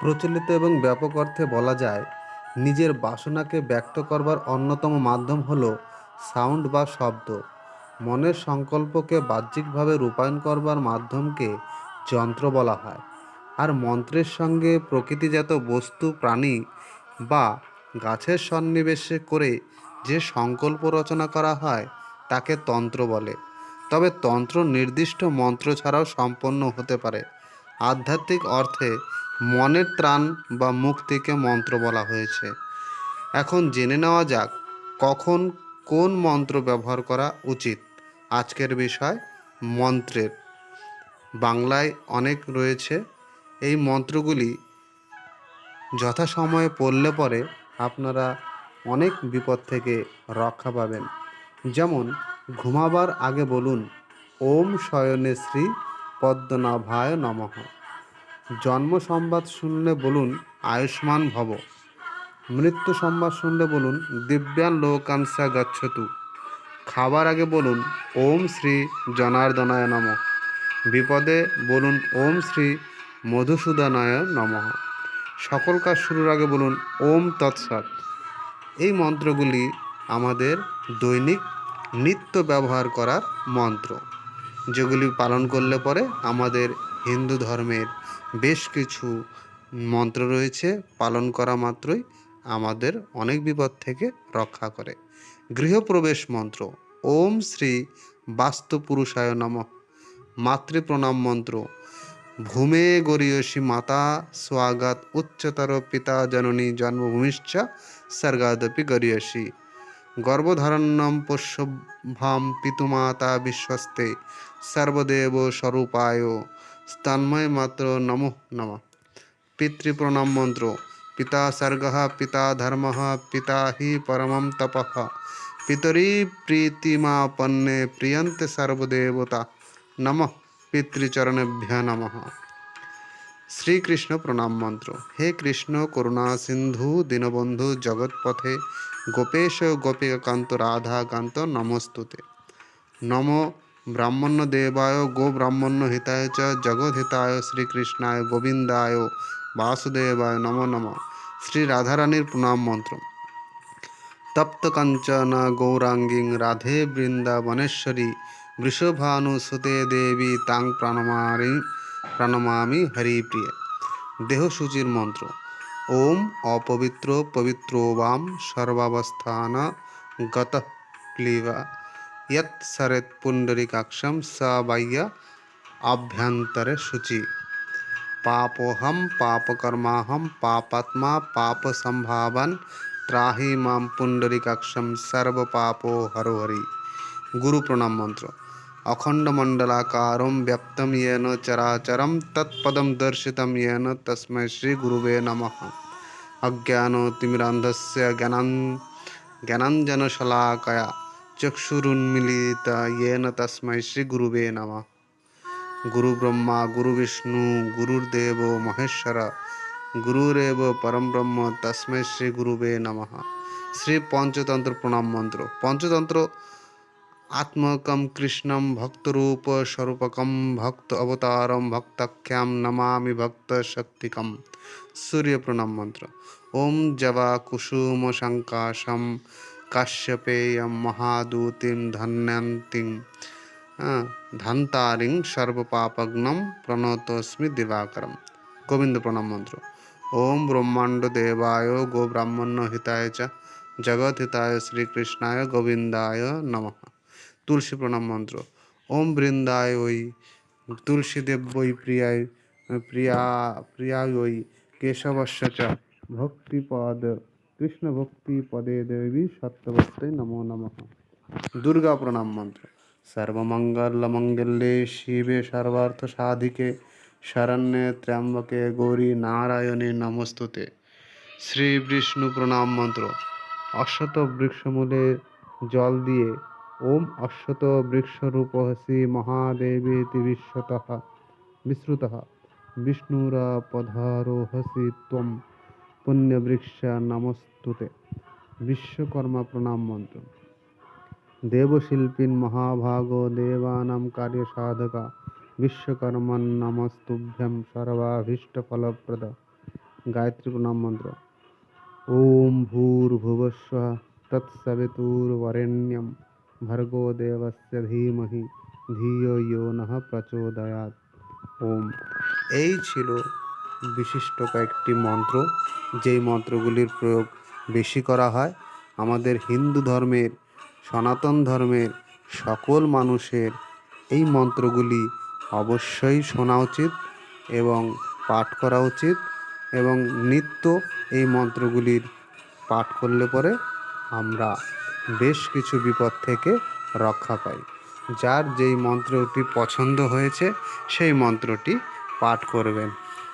প্রচলিত এবং ব্যাপক অর্থে বলা যায়, নিজের বাসনাকে ব্যক্ত করবার অন্যতম মাধ্যম হল সাউন্ড বা শব্দ। মনের সংকল্পকে বাহ্যিকভাবে রূপায়ণ করবার মাধ্যমকে যন্ত্র বলা হয়। আর মন্ত্রের সঙ্গে প্রকৃতিজাত বস্তু, প্রাণী বা গাছের সন্নিবেশে করে যে সংকল্প রচনা করা হয়, তাকে তন্ত্র বলে। তবে তন্ত্র নির্দিষ্ট মন্ত্র ছাড়াও সম্পন্ন হতে পারে। আধ্যাত্মিক অর্থে মনের ত্রাণ বা মুক্তিকে মন্ত্র বলা হয়েছে। এখন জেনে নেওয়া যাক, কখন কোন মন্ত্র ব্যবহার করা উচিত? আজকের বিষয় মন্ত্রের। বাংলায় অনেক রয়েছে। এই মন্ত্রগুলি যথাসময়ে পড়লে পরে আপনারা অনেক বিপদ থেকে রক্ষা পাবেন। যেমন, ঘুমাবার আগে বলুন, ওম শয়নে শ্রী পদ্মনাভায় নমঃ। জন্ম সংবাদ শুনলে বলুন আয়ুষ্মান ভব। মৃত্যু সংবাদ শুনলে বলুন দিব্যান লোকাংসা গচ্ছতু। খাবার আগে বলুন ওম শ্রী জনার্দনায় নম। বিপদে বলুন ওম শ্রী মধুসূদনায় নমঃ। সকল কাজ শুরুর আগে বলুন ওম তৎসৎ। এই মন্ত্রগুলি আমাদের দৈনিক নিত্য ব্যবহার করার মন্ত্র। যেগুলি পালন করলে পরে আমাদের হিন্দু ধর্মের বেশ কিছু মন্ত্র রয়েছে, পালন করা মাত্রই আমাদের অনেক বিপদ থেকে রক্ষা করে। গৃহপ্রবেশ মন্ত্র, ওম শ্রী বাস্তু পুরুষায় নম। মাতৃপ্রণাম মন্ত্র, ভূমে গরীয়সী মাতা স্বাগত উচ্চতর পিতা জননী জন্মভূমিশ্চ স্বর্গাদপি গরীয়সী। গর্ভধারণ্যম পোষ্যভাম পিতুমাতা বিশ্বস্তে, সর্বদেব স্বরূপায় স্তন্ময় মাত্র নমো নম পিতৃপ্রণাম মন্ত্র পিতা স্বর্গ পিতা ধর্ম পিতা হি পরমম তপ পিতরি প্রীতিমাপন্নে প্রিয়ন্তে সর্বদেবতা নম পিতৃচরণেভ্য নমঃ শ্রীকৃষ্ণ প্রণাম মন্ত্র হে কৃষ্ণ করুণা সিন্ধু দীনবন্ধু জগৎপথে গোপেশ গোপিকান্ত রাধা কান্ত নমস্তুতে নম ব্রাহ্মণ্য দেবায় গো ব্রাহ্মণ্য হিতায় চ জগৎহিতায় শ্রীকৃষ্ণায় গোবিন্দায় বাসুদেবায় নম নম। শ্রী রাধারানীর প্রণাম মন্ত্র তপ্ত কাঞ্চন গৌরাঙ্গীং রাধে বৃন্দাবনেশ্বরী বৃষভানুসুতে দেবী তাং প্রাণমারি, প্রণমামি হরিপ্রিয়। দেহসূচির মন্ত্র। ওম অপবিত্র পবিত্র বাম সর্বাবস্থান গত ক্লীবা। ইয়ৎ সরেত পুণ্ডরিকাক্ষম সবাইয়া আভ্যন্তরে শুচি। পাপোহম পাপকর্মাহম পাপাত্মা পাপ সম্ভাবন ত্রাহি মাম পুণ্ডরিকাক্ষম সর্বপাপো হরহরি গুরু প্রণাম মন্ত্র। অখণ্ডমণ্ডলাকারম ব্যপ্তম ইয়েন চরাচরম তৎপদম দর্শিতম ইয়েন তস্মৈ শ্রী গুরুবে নম। অজ্ঞান তিমিরান্ধস্য জ্ঞানান জ্ঞানাঞ্জনশলাকয়া চক্ষুরুন্মিলিত ইয়েন তস্মৈ শ্রী গুরুবে নামা গুরু ব্রহ্মা গুরু বিষ্ণু গুরুর দেব মহেশ্বর গুরুরেব পরম ব্রহ্ম তস্মৈ শ্রী গুরুবে নমঃ শ্রী পঞ্চতন্ত্র প্রণাম মন্ত্র পঞ্চতন্ত্র আত্মকম কৃষ্ণম ভক্তরূপ স্বরূপকম ভক্ত অবতারম ভক্তাখ্যাম নমামি ভক্ত শক্তিকম সূর্য প্রণাম মন্ত্র ওম জবা কুসুম শঙ্কাশম কাশ্যপেয়ম মহাদূতিম ধন্যন্তিং ধান্তারিং সর্বপাপগ্নম প্রণতস্মি দিবাকরম গোবিন্দ প্রণাম মন্ত্র ওম ব্রহ্মাণ্ড দেবায় গো ব্রাহ্মণ্য হিতায় চ জগৎ হিতায় শ্রীকৃষ্ণায় গোবিন্দায় নমঃ তুলসী প্রণাম মন্ত্র ওম বৃন্দায় ওই তুলসী দেব্যই প্রিয়ায় প্রিয়া প্রিয়ায় ওই কেশবস্য চ ভক্তিপদ কৃষ্ণ ভক্তি পদে দেবী সত্যবস্তে নমো নমঃ। দুর্গা প্রণাম মন্ত্র। সর্বমঙ্গলমঙ্গলে শিবে সর্বার্থ সাধিকে শরণ্যে ত্র্যম্বকে গৌরী নারায়ণী নমস্তুতে। শ্রী বিষ্ণু প্রণাম মন্ত্র। অশ্বত বৃক্ষমূলে জল দিয়ে ওম অশ্বত বৃক্ষরূপহসি মহাদেবেতি বিশ্বতঃ বিশ্রুতः বিষ্ণুরাপধারোহসি ত্বম। পুণ্যবৃক্ষ নমস্তুতে বিশ্বকর্মা প্রণাম মন্ত্র দেবশিল্পীন মহাভাগ দেবানাম কার্য সাধকা বিশ্বকর্মন নমস্তুভ্যম সর্বাভীষ্ট ফলপ্রদ গায়ত্রী প্রণাম মন্ত্র ওম ভূর্ভুবস্ব তৎসবিতুর্বরেণ্যম ভর্গো দেবস্য ধীমহি ধিয়ো ইয়ো নঃ প্রচোদয়াৎ ওম এই ছিল বিশিষ্ট কয়েকটি মন্ত্র। যেই মন্ত্রগুলির প্রয়োগ বেশি করা হয়, আমাদের হিন্দু ধর্মের, সনাতন ধর্মের সকল মানুষের এই মন্ত্রগুলি অবশ্যই শোনা উচিত এবং পাঠ করা উচিত এবং নিত্য এই মন্ত্রগুলির পাঠ করলে পরে আমরা বেশ কিছু বিপদ থেকে রক্ষা পাই। যার যেই মন্ত্রটি পছন্দ হয়েছে, সেই মন্ত্রটি পাঠ করবেন।